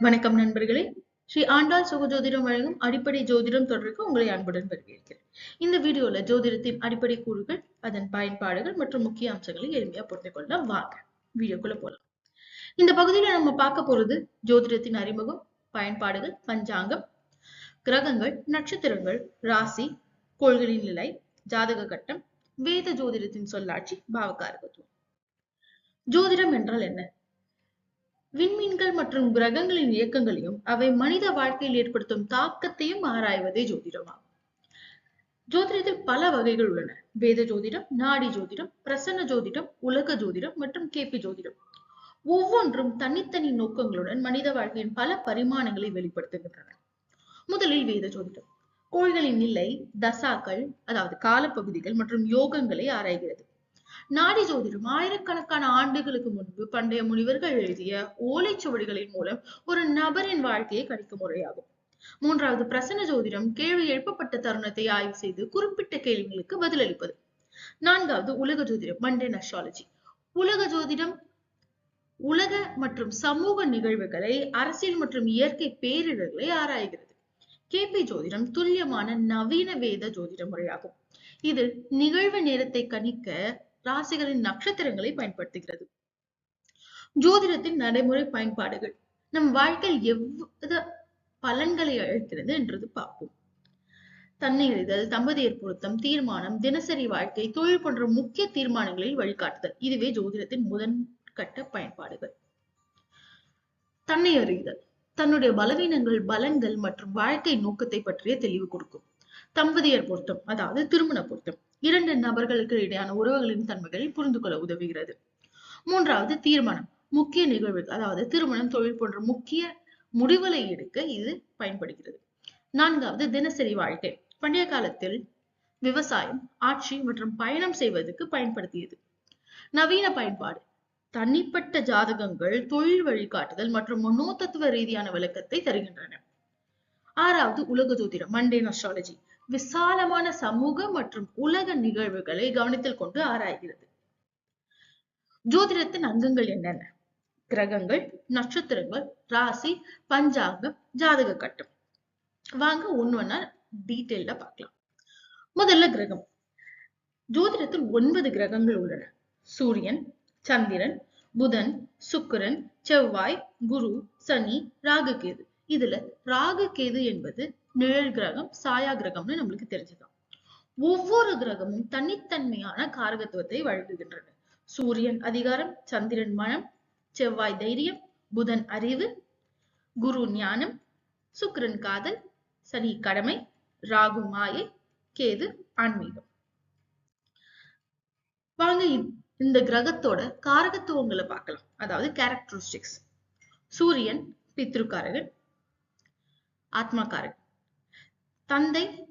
வணக்கம் நண்பர்களே. ஸ்ரீ ஆண்டாள் சுக ஜோதிடம் வழங்கும் அடிப்படை ஜோதிடம் தொடருக்கு உங்களை அன்புடன் வரவேற்கிறேன் இந்த வீடியோல ஜோதிடத்தின் அடிப்படை கூறுகள் அதன் பயன்பாடுகள் மற்றும் முக்கிய அம்சங்களை எளிமையா புரிந்து கொள்ள வாங்க வீடியோக்குள்ள போலாம். இந்த பகுதியில நம்ம பார்க்க போறது ஜோதிடத்தின் அறிமுகம் பயன்பாடுகள் பஞ்சாங்கம் கிரகங்கள் நட்சத்திரங்கள் ராசி கோள்களின் நிலை ஜாதக கட்டம் வேத ஜோதிடத்தின் சொல்லாட்சி பாவகாரகத்துவம் ஜோதிடம் என்றால் என்ன? விண்மீன்கள் மற்றும் கிரகங்களின் இயக்கங்களையும் அவை மனித வாழ்க்கையில் ஏற்படுத்தும் தாக்கத்தையும் ஆராய்வதே ஜோதிடமாகும் ஜோதிடத்தில் பல வகைகள் உள்ளன. வேத ஜோதிடம் நாடி ஜோதிடம் பிரசன்ன ஜோதிடம் உலக ஜோதிடம் மற்றும் கேபி ஜோதிடம். ஒவ்வொன்றும் தனித்தனி நோக்கங்களுடன் மனித வாழ்க்கையின் பல பரிமாணங்களை வெளிப்படுத்துகின்றன. முதலில் வேத ஜோதிடம். கோள்களின் நிலை தசாக்கள் அதாவது காலப்பகுதிகள் மற்றும் யோகங்களை ஆராய்கிறது. நாடி ஜோதிடம் ஆயிரக்கணக்கான ஆண்டுகளுக்கு முன்பு பண்டைய முனிவர்கள் எழுதிய ஓலைச்சுவடிகளின் மூலம் ஒரு நபரின் வாழ்க்கையை கணிக்கும் முறையாகும். மூன்றாவது பிரசன்ன ஜோதிடம் கேள்வி எழுப்பப்பட்ட தருணத்தை ஆய்வு செய்து குறிப்பிட்ட கேள்விகளுக்கு பதிலளிப்பது. நான்காவது உலக ஜோதிடம் மண்டேன் அஸ்ட்ராலஜி உலக ஜோதிடம் உலக மற்றும் சமூக நிகழ்வுகளை அரசியல் மற்றும் இயற்கை பேரிடர்களை ஆராய்கிறது. கேபி ஜோதிடம் துல்லியமான நவீன வேத ஜோதிட முறையாகும். இதில் நிகழ்வு நேரத்தை கணிக்க ராசிகளின் நட்சத்திரங்களை பயன்படுத்துகிறது. ஜோதிடத்தின் நடைமுறை பயன்பாடுகள். நம் வாழ்க்கையில் எவ்வித பலன்களை அழைக்கிறது என்றது பார்ப்போம். தன்னை அறிதல் தம்பதியர் பொருத்தம் தீர்மானம் தினசரி வாழ்க்கை தொழில் போன்ற முக்கிய தீர்மானங்களில் வழிகாட்டுதல். இதுவே ஜோதிடத்தின் முதன் கட்ட பயன்பாடுகள். தன்னை அறிதல். தன்னுடைய பலவீனங்கள் பலன்கள் மற்றும் வாழ்க்கை நோக்கத்தை பற்றிய தெளிவு கொடுக்கும். தம்பதியர் பொருத்தம் அதாவது திருமண பொருத்தம். இரண்டு நபர்களுக்கு இடையான உறவுகளின் தன்மைகளை புரிந்து கொள்ள உதவுகிறது. மூன்றாவது தீர்மானம். முக்கிய நிகழ்வுகள் அதாவது திருமணம் தொழில் போன்ற முக்கிய முடிவுகளை எடுக்க இது பயன்படுகிறது. நான்காவது தினசரி வாழ்க்கை. பண்டைய காலத்தில் விவசாயம் ஆட்சி மற்றும் பயணம் செய்வதற்கு பயன்படுத்தியது. நவீன பயன்பாடு. தனிப்பட்ட ஜாதகங்கள் தொழில் வழிகாட்டுதல் மற்றும் மனோதத்துவ ரீதியான விளக்கத்தை தருகின்றன. ஆறாவது உலக ஜோதிடம் மண்டேன் அஸ்ட்ராலஜி விசாலமான சமூக மற்றும் உலக நிகழ்வுகளை கவனத்தில் கொண்டு ஆராய்கிறது. ஜோதிடத்தின் அங்கங்கள் என்னென்ன? கிரகங்கள் நட்சத்திரங்கள் ராசி பஞ்சாங்கம் ஜாதக கட்டம். வாங்க ஒன்னொன்னா டீட்டெயில பார்க்கலாம். முதல்ல கிரகம். ஜோதிடத்தில் ஒன்பது கிரகங்கள் உள்ளன. சூரியன் சந்திரன் புதன் சுக்கிரன் செவ்வாய் குரு சனி ராகு கேது இதுல ராகு கேது என்பது நிழல் கிரகம் சாயா கிரகம்னு நம்மளுக்கு தெரிஞ்சுதான். ஒவ்வொரு கிரகமும் தனித்தன்மையான காரகத்துவத்தை வழங்குகின்றன. சூரியன் அதிகாரம் சந்திரன் மனம் செவ்வாய் தைரியம் புதன் அறிவு குரு ஞானம் சுக்கிரன் காதல் சனி கடமை ராகு மாயை கேது ஆன்மீகம். வாங்க இந்த கிரகத்தோட காரகத்துவங்களை பார்க்கலாம். அதாவது கேரக்டரிஸ்டிக்ஸ் சூரியன் பித்ருக்காரகன் ஆத்மாக்காரகன். தந்தை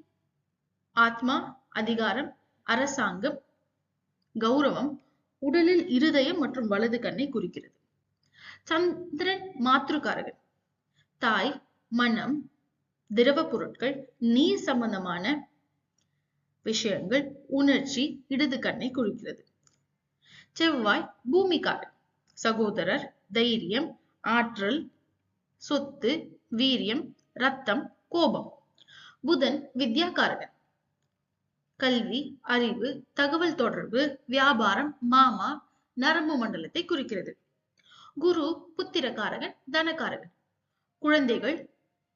ஆத்மா அதிகாரம் அரசாங்கம் கௌரவம் உடலில் இருதயம் மற்றும் வலது கண்ணை குறிக்கிறது. சந்திரன் மாத்ருக்காரகன் தாய் மனம் திரவ பொருட்கள் நீர் சம்பந்தமான விஷயங்கள் உணர்ச்சி இடது கண்ணை குறிக்கிறது. செவ்வாய் பூமிக்காரன் சகோதரர் தைரியம் ஆற்றல் சொத்து வீரியம் ரத்தம் கோபம். புதன் வித்யாகாரகன் கல்வி அறிவு தகவல் தொடர்பு வியாபாரம் மாமா நரம்பு மண்டலத்தை குறிக்கிறது. குரு புத்திரகாரகன் தனகாரகன் குழந்தைகள்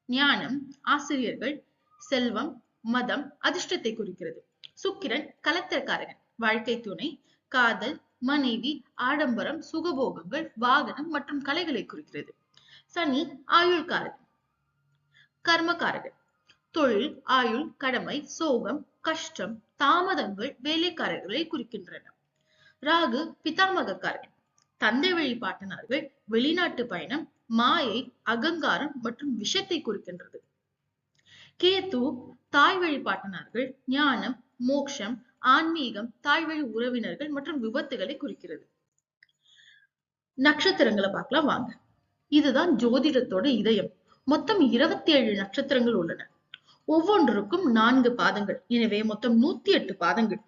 ஞானம் ஆசிரியர்கள் செல்வம் மதம் அதிர்ஷ்டத்தை குறிக்கிறது. சுக்கிரன் கலத்திரக்காரகன் வாழ்க்கை துணை காதல் மனைவி ஆடம்பரம் சுகபோகங்கள் வாகனம் மற்றும் கலைகளை குறிக்கிறது. சனி ஆயுள்காரகன். கர்மகாரகன் தொழில் ஆயுள் கடமை சோகம் கஷ்டம் தாமதங்கள் வேலைக்காரர்களை குறிக்கின்றன. ராகு பிதாமகக்காரன் தந்தை வழி பாட்டனார்கள் வெளிநாட்டு பயணம் மாயை அகங்காரம் மற்றும் விஷத்தை குறிக்கின்றது. கேத்து தாய் வழி பாட்டனார்கள் ஞானம் மோக்ஷம் ஆன்மீகம் தாய் வழி உறவினர்கள் மற்றும் விபத்துகளை குறிக்கிறது. நட்சத்திரங்களை பார்க்கலாம் வாங்க. இதுதான் ஜோதிடத்தோட இதயம். மொத்தம் இருபத்தி ஏழு நட்சத்திரங்கள் உள்ளன. ஒவ்வொன்றுக்கும் நான்கு பாதங்கள். எனவே மொத்தம் நூத்தி எட்டு பாதங்கள்.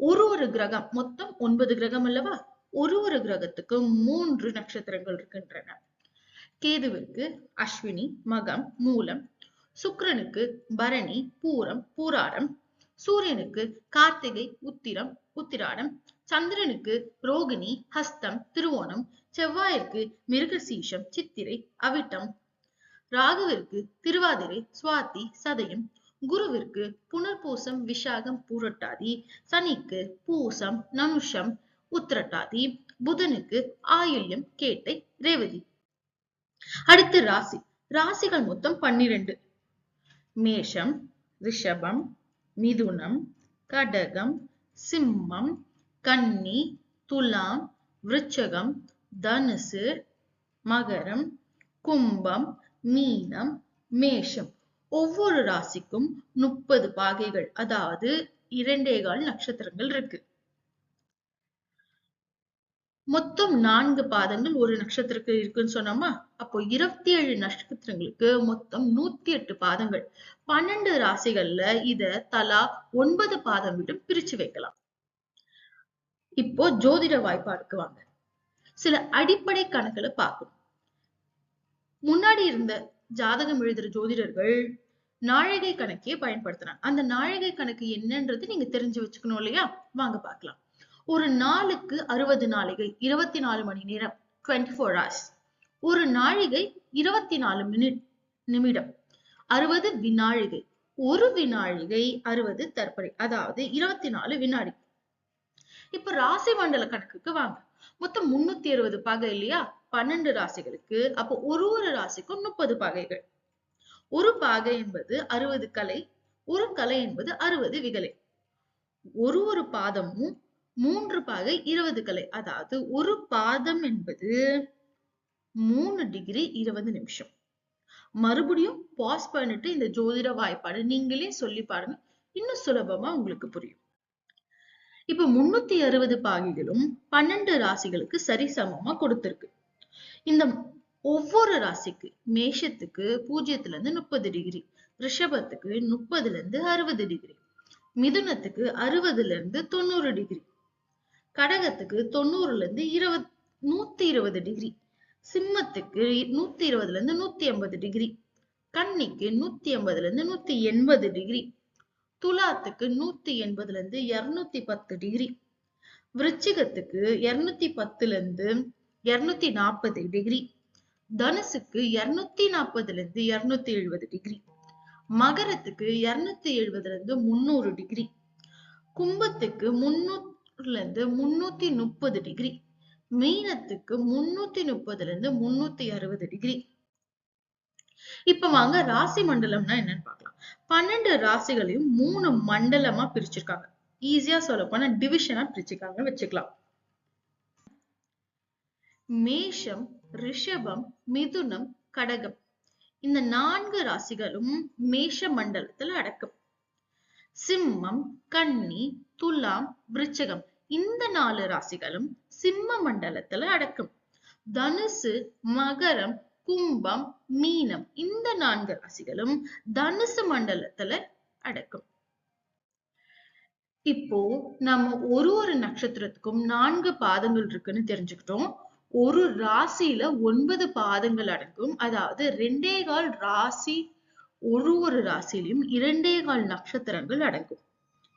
ஒரு ஒரு கிரகம் மொத்தம் ஒன்பது கிரகம் அல்லவா? ஒரு ஒரு கிரகத்துக்கு மூன்று நட்சத்திரங்கள் இருக்கின்றன. கேதுவிற்கு அஸ்வினி மகம் மூலம் சுக்கிரனுக்கு பரணி பூரம் பூராடம் சூரியனுக்கு கார்த்திகை உத்திரம் உத்திராடம் சந்திரனுக்கு ரோகிணி ஹஸ்தம் திருவோணம் செவ்வாயிற்கு மிருகசீஷம் சித்திரை அவிட்டம் ராகுவிற்கு திருவாதிரை சுவாதி சதயம் குருவிற்கு புனர்பூசம் விஷாகம் பூரட்டாதி சனிக்கு பூசம் நனுஷம் உத்திரட்டாதி புதனுக்கு ஆயுள்யம் கேட்டை ரேவதி. அடுத்து ராசி. ராசிகள் மொத்தம் பன்னிரண்டு. மேஷம் ரிஷபம் மிதுனம் கடகம் சிம்மம் கன்னி துலாம் விருச்சகம் தனுசு மகரம் கும்பம் மீனம் மேஷம். ஒவ்வொரு ராசிக்கும் முப்பது பாகைகள். அதாவது இரண்டே கால் நட்சத்திரங்கள் இருக்கு. மொத்தம் நான்கு பாதங்கள் ஒரு நட்சத்திரத்துக்கு இருக்குன்னு சொன்னோமா? அப்போ இருபத்தி ஏழு நட்சத்திரங்களுக்கு மொத்தம் நூத்தி எட்டு பாதங்கள். பன்னெண்டு ராசிகள்ல இத தலா ஒன்பது பாதம் விட்டு பிரிச்சு வைக்கலாம். இப்போ ஜோதிட வாய்ப்பாடுக்கு வாங்க. சில அடிப்படை கணக்குல பார்க்கணும் முன்னாடி இருந்த ஜாதகம் எழுதுற ஜோதிடர்கள் நாழிகை கணக்கே பயன்படுத்துறாங்க. அந்த நாழிகை கணக்கு என்னன்றது நீங்க தெரிஞ்சு வச்சுக்கணும் இல்லையா? வாங்க பார்க்கலாம். ஒரு நாளுக்கு அறுபது நாளிகை இருபத்தி நாலு மணி நேரம் டுவெண்ட்டி ஃபோர் ஹவர்ஸ் ஒரு நாழிகை இருபத்தி நாலு மினிட் நிமிடம். அறுபது வினாழிகை ஒரு வினாழிகை அறுபது தற்பரை அதாவது இருபத்தி நாலு வினாடி. இப்ப ராசி மண்டல கணக்குக்கு வாங்க. மொத்தம் முன்னூத்தி அறுபது பகை இல்லையா? பன்னெண்டு ராசிகளுக்கு அப்போ ஒரு ஒரு ராசிக்கும் முப்பது பாகைகள். ஒரு பாகை என்பது அறுபது கலை ஒரு கலை என்பது அறுபது விகலை. ஒரு ஒரு பாதமும் மூன்று பாகை இருபது கலை. அதாவது ஒரு பாதம் என்பது மூணு டிகிரி இருபது நிமிஷம். மறுபடியும் பாஸ் பண்ணிட்டு இந்த ஜோதிட வாய்ப்பாடு நீங்களே சொல்லி பாருங்க. இன்னும் சுலபமா உங்களுக்கு புரியும். இப்ப முன்னூத்தி அறுபது பாகைகளும் பன்னெண்டு ராசிகளுக்கு சரிசமமா கொடுத்திருக்கு. இந்த ஒவ்வொரு ராசிக்கு மேஷத்துக்கு பூஜ்ஜியத்துல இருந்து முப்பது டிகிரி ரிஷபத்துக்கு முப்பதுல இருந்து அறுபது டிகிரி மிதுனத்துக்கு அறுபதுல இருந்து தொண்ணூறு டிகிரி கடகத்துக்கு தொண்ணூறுல இருந்து இருபது நூத்தி இருபது டிகிரி சிம்மத்துக்கு நூத்தி இருபதுல இருந்து நூத்தி ஐம்பது டிகிரி கன்னிக்கு நூத்தி ஐம்பதுல இருந்து நூத்தி எண்பது டிகிரி துலாத்துக்கு நூத்தி எண்பதுல இருந்து இருநூத்தி பத்து டிகிரி விருச்சிகத்துக்கு இருநூத்தி பத்துல இருந்து இருநூத்தி நாற்பது டிகிரி தனுசுக்கு இருநூத்தி நாற்பதுல இருந்து இருநூத்தி எழுபது டிகிரி மகரத்துக்கு இருநூத்தி எழுபதுல இருந்து முன்னூறு டிகிரி கும்பத்துக்கு முன்னூறுல இருந்து முன்னூத்தி முப்பது டிகிரி மீனத்துக்கு முன்னூத்தி முப்பதுல இருந்து முன்னூத்தி அறுபது டிகிரி இப்ப வாங்க ராசி மண்டலம்னா என்னன்னு பார்க்கலாம். பன்னெண்டு ராசிகளையும் மூணு மண்டலமா பிரிச்சிருக்காங்க. ஈஸியா சொல்ல போனா டிவிஷனா பிரிச்சிருக்காங்க வச்சுக்கலாம். மேஷம் ரிஷபம் மிதுனம் கடகம். இந்த நான்கு ராசிகளும் மேஷ மண்டலத்துல அடக்கம். சிம்மம் கன்னி துலாம் விருச்சகம். இந்த நாலு ராசிகளும் சிம்ம மண்டலத்துல அடக்கம். தனுசு மகரம் கும்பம் மீனம். இந்த நான்கு ராசிகளும் தனுசு மண்டலத்துல அடக்கும். இப்போ நம்ம ஒரு ஒரு நட்சத்திரத்துக்கும் நான்கு பாதங்கள் இருக்குன்னு தெரிஞ்சுக்கிட்டோம். ஒரு ராசியில ஒன்பது பாதங்கள் அடங்கும். அதாவது ரெண்டே கால் ராசி ஒரு ஒரு ராசியிலும் இரண்டே கால் நட்சத்திரங்கள் அடங்கும்.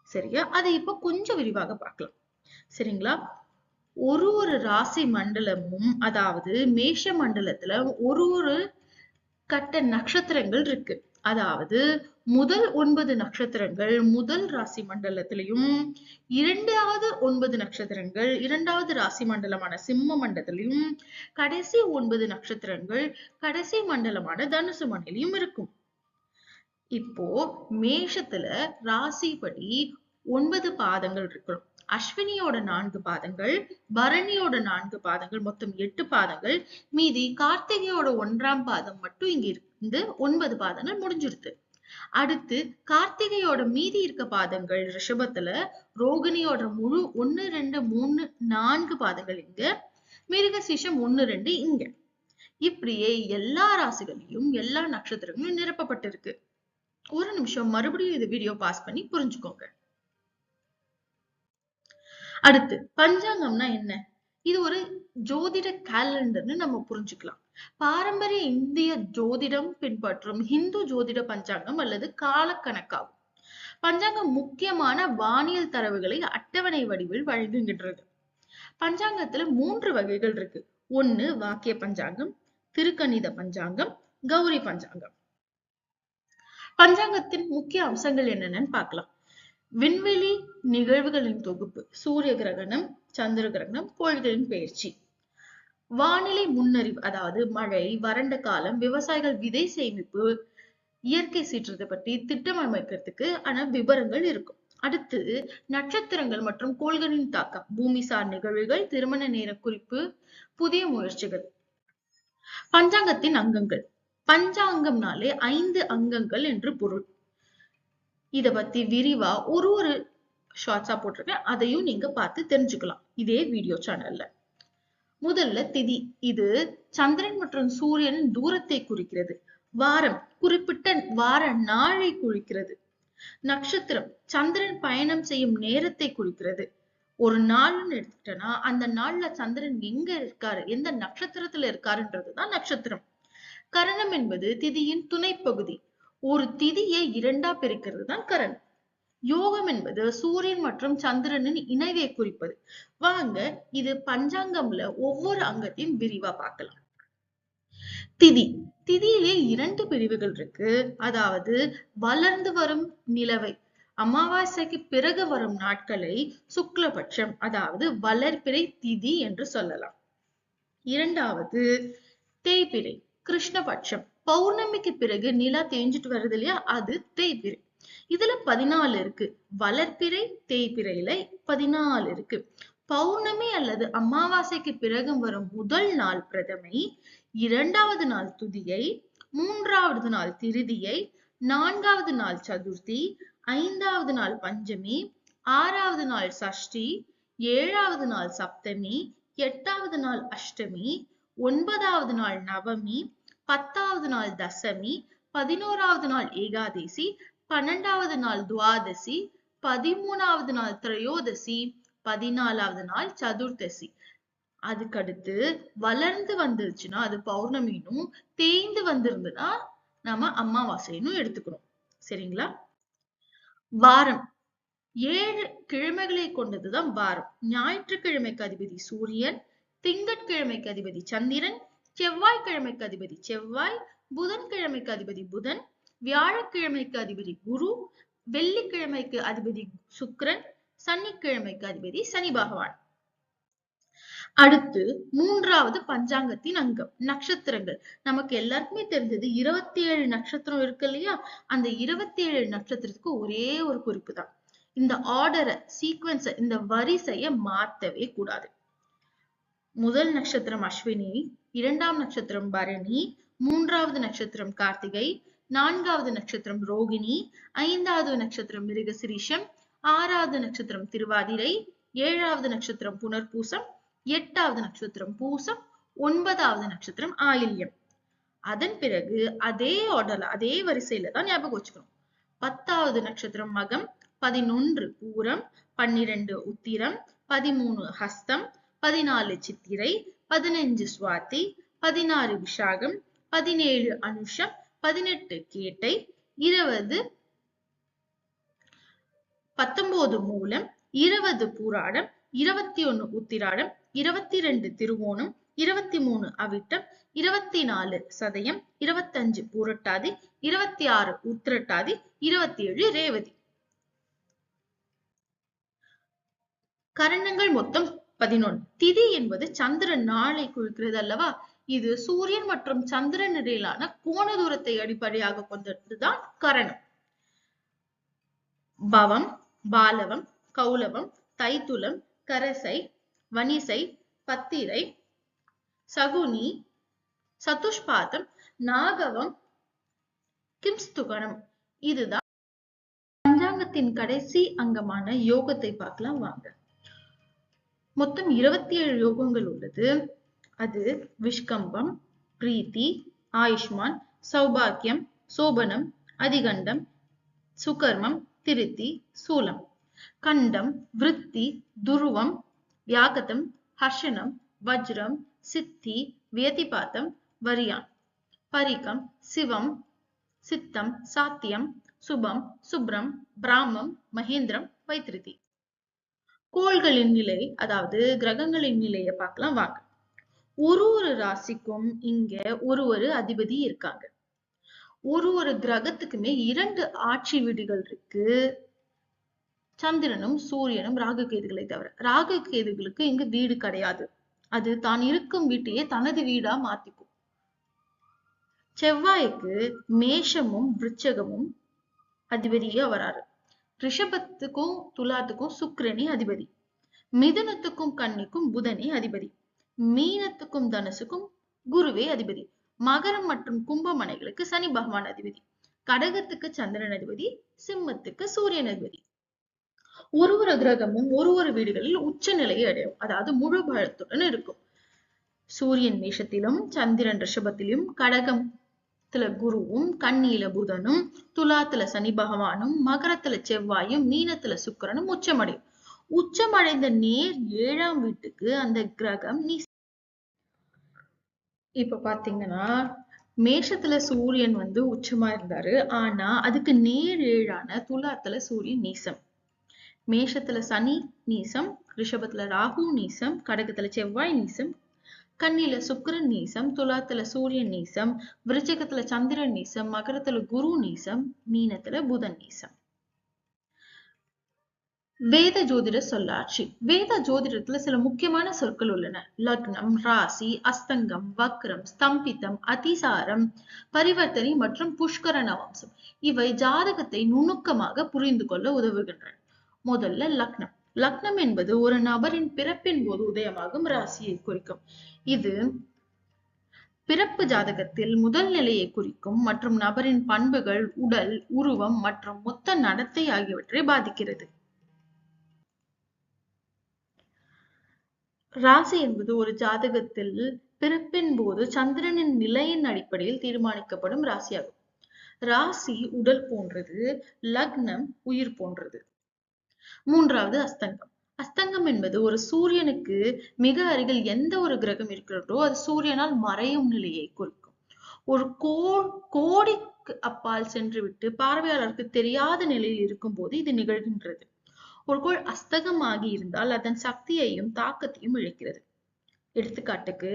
சரியா? அதை இப்ப கொஞ்சம் விரிவாக பார்க்கலாம். சரிங்களா? ஒரு ஒரு ராசி மண்டலமும் அதாவது மேஷ மண்டலத்துல ஒரு ஒரு கட்ட நட்சத்திரங்கள் இருக்கு. அதாவது முதல் ஒன்பது நட்சத்திரங்கள் முதல் ராசி மண்டலத்திலையும் இரண்டாவது ஒன்பது நட்சத்திரங்கள் இரண்டாவது ராசி மண்டலமான சிம்ம மண்டலத்திலையும் கடைசி ஒன்பது நட்சத்திரங்கள் கடைசி மண்டலமான தனுசு மண்டலையும் இருக்கும். இப்போ மேஷத்துல ராசிப்படி ஒன்பது பாதங்கள் இருக்கணும். அஸ்வினியோட நான்கு பாதங்கள் பரணியோட நான்கு பாதங்கள் மொத்தம் எட்டு பாதங்கள். மீதி கார்த்திகையோட ஒன்றாம் பாதம் மட்டும் இங்க இருந்து ஒன்பது பாதங்கள் முடிஞ்சிருது. அடுத்து கார்த்திகையோட மீதி இருக்க பாதங்கள் ரிஷபத்துல ரோகிணியோட முழு ஒன்னு ரெண்டு மூணு நான்கு பாதங்கள் இங்க மிருகசீஷம் ஒன்னு ரெண்டு இங்க. இப்படியே எல்லா ராசிகளையும் எல்லா நட்சத்திரங்களும் நிரப்பப்பட்டிருக்கு. ஒரு நிமிஷம் மறுபடியும் இது வீடியோ பாஸ் பண்ணி புரிஞ்சுக்கோங்க. அடுத்து பஞ்சாங்கம்னா என்ன? இது ஒரு ஜோதிட கேலண்டர்னு நம்ம புரிஞ்சுக்கலாம். பாரம்பரிய இந்திய ஜோதிடம் பின்பற்றும் ஹிந்து ஜோதிட பஞ்சாங்கம் அல்லது காலக்கணக்காகும். பஞ்சாங்கம் முக்கியமான வானியல் தரவுகளை அட்டவணை வடிவில் வழங்குகின்றது. பஞ்சாங்கத்துல மூன்று வகைகள் இருக்கு. ஒண்ணு வாக்கிய பஞ்சாங்கம் திருக்கணித பஞ்சாங்கம் கௌரி பஞ்சாங்கம். பஞ்சாங்கத்தின் முக்கிய அம்சங்கள் என்னென்னு பார்க்கலாம். விண்வெளி நிகழ்வுகளின் தொகுப்பு. சூரிய கிரகணம் சந்திர கிரகணம் கோள்களின் பயிற்சி வானிலை முன்னறிவு அதாவது மழை வறண்ட காலம் விவசாயிகள் விதை சேமிப்பு இயற்கை சீற்றத்தை பற்றி திட்டம் அமைக்கிறதுக்கு ஆன விவரங்கள் இருக்கும். அடுத்து நட்சத்திரங்கள் மற்றும் கோள்களின் தாக்கம். பூமிசார் நிகழ்வுகள் திருமண நேர குறிப்பு புதிய முயற்சிகள். பஞ்சாங்கத்தின் அங்கங்கள். பஞ்சாங்கம்னாலே ஐந்து அங்கங்கள் என்று பொருள். இத பத்தி விரிவா ஒரு ஒரு ஷார்ட்ஸா போட்டிருக்கேன். அதையும் நீங்க பார்த்து தெரிஞ்சுக்கலாம். இதே வீடியோ சேனல்ல முதல்ல திதி. இது சந்திரன் மற்றும் சூரியனின் தூரத்தை குறிக்கிறது. வாரம் குறிப்பிட்ட வார நாளை குறிக்கிறது. நட்சத்திரம் சந்திரன் பயணம் செய்யும் நேரத்தை குறிக்கிறது. ஒரு நாள்னு எடுத்துக்கிட்டோம்னா அந்த நாள்ல சந்திரன் எங்க இருக்காரு? எந்த நட்சத்திரத்துல இருக்காருன்றதுதான் நட்சத்திரம். கரணம் என்பது திதியின் துணைப்பகுதி. ஒரு திதியை இரண்டா பிரிக்கிறது தான் கரண். யோகம் என்பது சூரியன் மற்றும் சந்திரனின் இணைவை குறிப்பது. வாங்க இது பஞ்சாங்கம்ல ஒவ்வொரு அங்கத்தையும் விரிவா பார்க்கலாம். திதி. திதியிலே இரண்டு பிரிவுகள் இருக்கு. அதாவது வளர்ந்து வரும் நிலவை அமாவாசைக்கு பிறகு வரும் நாட்களை சுக்லபட்சம் அதாவது வளர்பிறை திதி என்று சொல்லலாம். இரண்டாவது தேய்பிறை கிருஷ்ணபட்சம் பௌர்ணமிக்கு பிறகு நிலா தேஞ்சிட்டு வருது இல்லையா? அது தேய்பிறை. இதுல பதினாலு இருக்கு. வளர்ப்பிறை தேய்பிறையில பதினாலு இருக்கு. பௌர்ணமி அல்லது அமாவாசைக்கு பிறகு வரும் முதல் நாள் பிரதமை இரண்டாவது நாள் துதியை மூன்றாவது நாள் திருதியை நான்காவது நாள் சதுர்த்தி ஐந்தாவது நாள் பஞ்சமி ஆறாவது நாள் சஷ்டி ஏழாவது நாள் சப்தமி எட்டாவது நாள் அஷ்டமி ஒன்பதாவது நாள் நவமி பத்தாவது நாள் தசமி பதினோராவது நாள் ஏகாதசி பன்னெண்டாவது நாள் துவாதசி பதிமூணாவது நாள் திரையோதசி பதினாலாவது நாள் சதுர்தசி அதுக்கடுத்து வளர்ந்து வந்துருச்சுன்னா அது பௌர்ணமினும் தேய்ந்து வந்திருந்ததுன்னா நம்ம அமாவாசைனும் எடுத்துக்கணும். சரிங்களா? வாரம். ஏழு கிழமைகளை கொண்டதுதான் வாரம். ஞாயிற்றுக்கிழமைக்கு அதிபதி சூரியன் திங்கட்கிழமைக்கு அதிபதி சந்திரன் செவ்வாய்க்கிழமைக்கு அதிபதி செவ்வாய் புதன்கிழமைக்கு அதிபதி புதன் வியாழக்கிழமைக்கு அதிபதி குரு வெள்ளிக்கிழமைக்கு அதிபதி சுக்கிரன் சனிக்கிழமைக்கு அதிபதி சனி பகவான். அடுத்து மூன்றாவது பஞ்சாங்கத்தின் அங்கம் நட்சத்திரங்கள். நமக்கு எல்லாருக்குமே தெரிஞ்சது இருபத்தி ஏழு நட்சத்திரம் இருக்கு இல்லையா? அந்த இருபத்தி ஏழு நட்சத்திரத்துக்கு ஒரே ஒரு குறிப்பு தான். இந்த ஆர்டரை சீக்வன்ஸ இந்த வரிசைய மாத்தவே கூடாது. முதல் நட்சத்திரம் அஸ்வினி இரண்டாம் நட்சத்திரம் பரணி மூன்றாவது நட்சத்திரம் கார்த்திகை நான்காவது நட்சத்திரம் ரோகிணி ஐந்தாவது நட்சத்திரம் மிருகசிரீஷம் ஆறாவது நட்சத்திரம் திருவாதிரை ஏழாவது நட்சத்திரம் புனர்பூசம் எட்டாவது நட்சத்திரம் பூசம் ஒன்பதாவது நட்சத்திரம் ஆயில்யம். அதன் பிறகு அதே ஆர்டர்ல அதே வரிசையில தான் ஞாபகம் வச்சுக்கணும். பத்தாவது நட்சத்திரம் மகம் பதினொன்று பூரம் பன்னிரண்டு உத்திரம் பதிமூணு ஹஸ்தம் பதினாலு சித்திரை பதினஞ்சு சுவாதி பதினாறு விஷாகம் பதினேழு அனுஷம் பதினெட்டு கேட்டை இருபது பத்தொன்பது மூலம் இருபது பூராடம் இருபத்தி ஒண்ணு உத்திராடம் இருபத்தி ரெண்டு திருவோணம் இருபத்தி மூணு அவிட்டம் இருபத்தி நாலு சதயம் இருபத்தஞ்சு பூரட்டாதி இருபத்தி ஆறு உத்திரட்டாதி இருபத்தி ஏழு ரேவதி. கரணங்கள் மொத்தம் பதினொன்று. திதி என்பது சந்திரன் நாளை குறிக்கிறது அல்லவா? இது சூரியன் மற்றும் சந்திரன் இடையிலான கோண தூரத்தை அடிப்படையாக கொண்டதுதான் கரணம். பவம் பாலவம் கௌலவம் தைத்துலம் கரசை வனிசை பத்திரை சகுனி சதுஷ்பாதம் நாகவம் கிம்ஸ்துகணம். இதுதான் பஞ்சாங்கத்தின் கடைசி அங்கமான யோகத்தை பார்க்கலாம் வாங்க. மொத்தம் இருபத்தி ஏழு யோகங்கள் உள்ளது. அது விஷ்கம்பம் பிரீத்தி ஆயுஷ்மான் சௌபாக்கியம் சோபனம் அதிகண்டம் சுகர்மம் திருத்தி சூலம். கண்டம் விருத்தி துருவம் வியாகதம் ஹர்ஷனம் வஜ்ரம் சித்தி வியதிபாத்தம் வரியான். பரிகம் சிவம் சித்தம் சாத்தியம் சுபம் சுப்ரம் பிராமம் மகேந்திரம் வைத்திருதி கோள்களின் நிலை அதாவது கிரகங்களின் நிலையை பார்க்கலாம் வாங்க. ஒரு ஒரு ராசிக்கும் இங்க ஒரு ஒரு அதிபதி இருக்காங்க. ஒரு ஒரு கிரகத்துக்குமே இரண்டு ஆட்சி வீடுகள் இருக்கு. சந்திரனும் சூரியனும் ராகு கேதுகளை தவிர. ராகு கேதுகளுக்கு இங்கு வீடு கிடையாது. அது தான் இருக்கும் வீட்டையே தனது வீடா மாத்திக்கும். செவ்வாய்க்கு மேஷமும் விருச்சகமும் அதிபதியா வராரு ரிஷபத்துக்கும் துலாத்துக்கும் சுக்கிரனே அதிபதி. மிதுனத்துக்கும் கன்னிக்கும் புதனே அதிபதி. மீனத்துக்கும் தனுசுக்கும் குருவே அதிபதி. மகரம் மற்றும் கும்பமனைகளுக்கு சனி பகவான் அதிபதி. கடகத்துக்கு சந்திரன் அதிபதி சிம்மத்துக்கு சூரியன் அதிபதி. ஒரு ஒரு கிரகமும் ஒரு ஒரு வீடுகளில் உச்ச நிலையை அடையும். அதாவது முழு பலத்துடன் இருக்கும். சூரியன் மேஷத்திலும் சந்திரன் ரிஷபத்திலும் கடகம் கடகத்துல குருவும் கண்ணியில புதனும் துலாத்துல சனி பகவானும் மகரத்துல செவ்வாயும் மீனத்துல சுக்கிரனும் உச்சமடையும். உச்சமடைந்த நேர் ஏழாம் வீட்டுக்கு அந்த கிரகம் நீ இப்ப பாத்தீங்கன்னா மேஷத்துல சூரியன் வந்து உச்சமா இருந்தாரு. ஆனா அதுக்கு நேர் ஏழான துலாத்துல சூரியன் நீசம். மேஷத்துல சனி நீசம் ரிஷபத்துல ராகு நீசம் கடகத்துல செவ்வாய் நீசம் கண்ணில சுக்கிரன் நீசம் துலாத்துல சூரியன் நீசம் விருச்சிகத்துல சந்திரன் நீசம் மகரத்துல குரு நீசம் மீனத்துல புதன் நீசம். வேத ஜோதிட சொல்லாட்சி. வேத ஜோதிடத்துல சில முக்கியமான சொற்கள் உள்ளன. லக்னம் ராசி அஸ்தங்கம் வக்ரம் ஸ்தம்பிதம் அதிசாரம் பரிவர்த்தனை மற்றும் புஷ்கர நவம்சம். இவை ஜாதகத்தை நுணுக்கமாக புரிந்து கொள்ள உதவுகின்றன. முதல்ல லக்னம். லக்னம் என்பது ஒரு நபரின் பிறப்பின் போது உதயமாகும் ராசியை குறிக்கும். இது பிறப்பு ஜாதகத்தில் முதல் நிலையை குறிக்கும் மற்றும் நபரின் பண்புகள் உடல் உருவம் மற்றும் மொத்த நடத்தை ஆகியவற்றை பாதிக்கிறது. ராசி என்பது ஒரு ஜாதகத்தில் பிறப்பின் போது சந்திரனின் நிலையின் அடிப்படையில் தீர்மானிக்கப்படும் ராசியாகும். ராசி உடல் போன்றது லக்னம் உயிர் போன்றது. மூன்றாவது அஸ்தங்கம். அஸ்தங்கம் என்பது ஒரு சூரியனுக்கு மிக அருகில் எந்த ஒரு கிரகம் இருக்கிறதோ அது சூரியனால் மறையும் நிலையை குறிக்கும். ஒரு கோ கோடிக்கு அப்பால் சென்று விட்டு பார்வையாளருக்கு தெரியாத நிலையில் இருக்கும் போது இது நிகழ்கின்றது. ஒரு கோள் அஸ்தகமாகி இருந்தால் அதன் சக்தியையும் தாக்கத்தையும் இழக்கிறது. எடுத்துக்காட்டுக்கு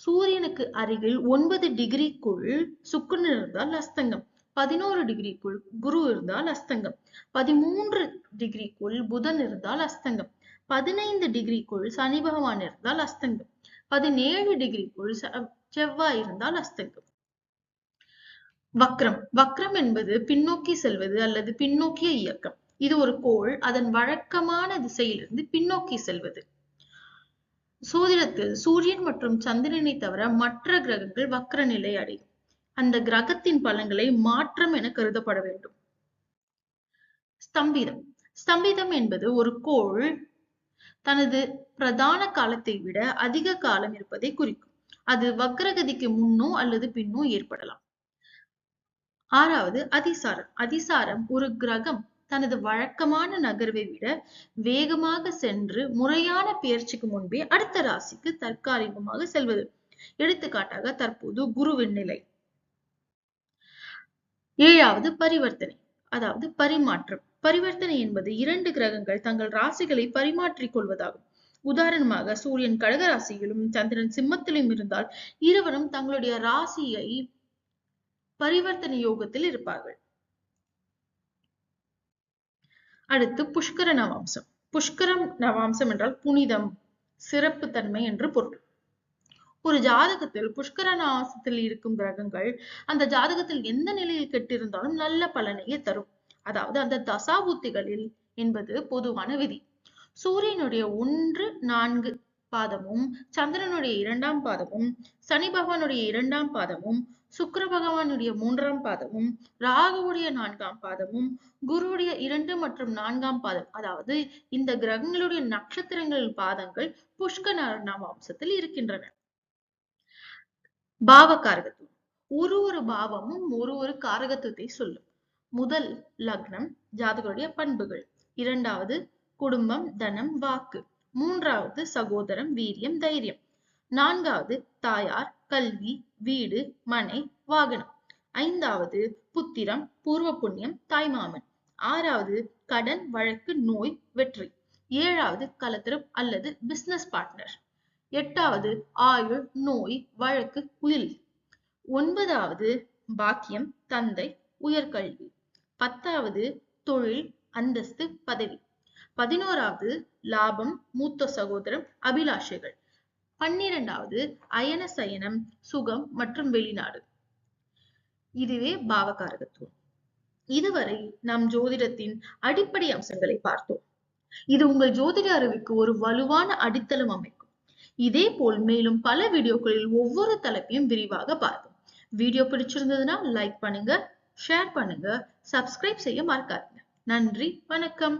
சூரியனுக்கு அருகில் ஒன்பது டிகிரிக்குள் சுக்குன்னு இருந்தால் அஸ்தங்கம். பதினோரு டிகிரிக்குள் குரு இருந்தால் அஸ்தங்கம். பதிமூன்று டிகிரிக்குள் புதன் இருந்தால் அஸ்தங்கம். பதினைந்து டிகிரிக்குள் சனி பகவான் இருந்தால் அஸ்தங்கம். பதினேழு டிகிரிக்குள் செவ்வாய் இருந்தால் அஸ்தங்கம். வக்ரம். வக்ரம் என்பது பின்னோக்கி செல்வது அல்லது பின்னோக்கிய இயக்கம். இது ஒரு கோள் அதன் வழக்கமான திசையிலிருந்து பின்னோக்கி செல்வது. சோதிடத்தில் சூரியன் மற்றும் சந்திரனை தவிர மற்ற கிரகங்கள் வக்ர நிலை அடையும். அந்த கிரகத்தின் பலன்களை மாற்றம் என கருதப்பட வேண்டும். ஸ்தம்பிதம். ஸ்தம்பிதம் என்பது ஒரு கோள் தனது பிரதான காலத்தை விட அதிக காலம் இருப்பதை குறிக்கும். அது வக்ரகதிக்கு முன்னோ அல்லது பின்னோ ஏற்படலாம். ஆறாவது அதிசாரம். அதிசாரம் ஒரு கிரகம் தனது வழக்கமான நகர்வை விட வேகமாக சென்று முறையான பெயர்ச்சிக்கு முன்பே அடுத்த ராசிக்கு தற்காலிகமாக செல்வது. எடுத்துக்காட்டாக தற்போது குருவின் நிலை. ஏழாவது பரிவர்த்தனை. அதாவது பரிமாற்றம். பரிவர்த்தனை என்பது இரண்டு கிரகங்கள் தங்கள் ராசிகளை பரிமாற்றிக் கொள்வதாகும். உதாரணமாக சூரியன் கடக ராசியிலும் சந்திரன் சிம்மத்திலும் இருந்தால் இருவரும் தங்களுடைய ராசியை பரிவர்த்தனை யோகத்தில் இருப்பார்கள். அடுத்து புஷ்கர நவாம்சம். புஷ்கரம் நவாம்சம் என்றால் புனிதம் சிறப்பு தன்மை என்று பொருள். ஒரு ஜாதகத்தில் புஷ்கர நாசத்தில் இருக்கும் கிரகங்கள் அந்த ஜாதகத்தில் எந்த நிலையில் கெட்டிருந்தாலும் நல்ல பலனையே தரும். அதாவது அந்த தசாபுத்திகளில் என்பது பொதுவான விதி. சூரியனுடைய ஒன்று நான்கு பாதமும் சந்திரனுடைய இரண்டாம் பாதமும் சனி பகவானுடைய இரண்டாம் பாதமும் சுக்கர பகவானுடைய மூன்றாம் பாதமும் ராகுவுடைய நான்காம் பாதமும் குருவுடைய இரண்டு மற்றும் நான்காம் பாதம் அதாவது இந்த கிரகங்களுடைய நட்சத்திரங்களின் பாதங்கள் புஷ்கர நாம வம்சத்தில் இருக்கின்றன. பாவ காரகத்துவம் ஒரு ஒரு பாவமும் ஒரு ஒரு காரகத்துவத்தை சொல்லும். முதல் லக்னம் ஜாதகருடைய பண்புகள். இரண்டாவது குடும்பம் தனம் வாக்கு. மூன்றாவது சகோதரம் வீரியம் தைரியம். நான்காவது தாயார் கல்வி வீடு மனை வாகனம். ஐந்தாவது புத்திரம் பூர்வ புண்ணியம் தாய்மாமன். ஆறாவது கடன் வழக்கு நோய் வெற்றி. ஏழாவது கலத்திரம் அல்லது பிசினஸ் பார்ட்னர் எட்டாவது ஆயுள் நோய் வழக்கு குயில் ஒன்பதாவது பாக்கியம் தந்தை உயர்கல்வி. பத்தாவது தொழில் அந்தஸ்து பதவி. பதினோராவது லாபம் மூத்த சகோதரம் அபிலாஷைகள். பன்னிரெண்டாவது அயன சயனம் சுகம் மற்றும் வெளிநாடு. இதுவே பாவகாரகத்துவம் இதுவரை நாம் ஜோதிடத்தின் அடிப்படை அம்சங்களை பார்த்தோம். இது உங்கள் ஜோதிட அறிவுக்கு ஒரு வலுவான அடித்தளம் அமைக்கும். இதே போல் மேலும் பல வீடியோக்களில் ஒவ்வொரு தலைப்பையும் விரிவாக பார்ப்போம். வீடியோ பிடிச்சிருந்ததுன்னா லைக் பண்ணுங்க ஷேர் பண்ணுங்க சப்ஸ்கிரைப் செய்ய மறக்காதீங்க. நன்றி வணக்கம்.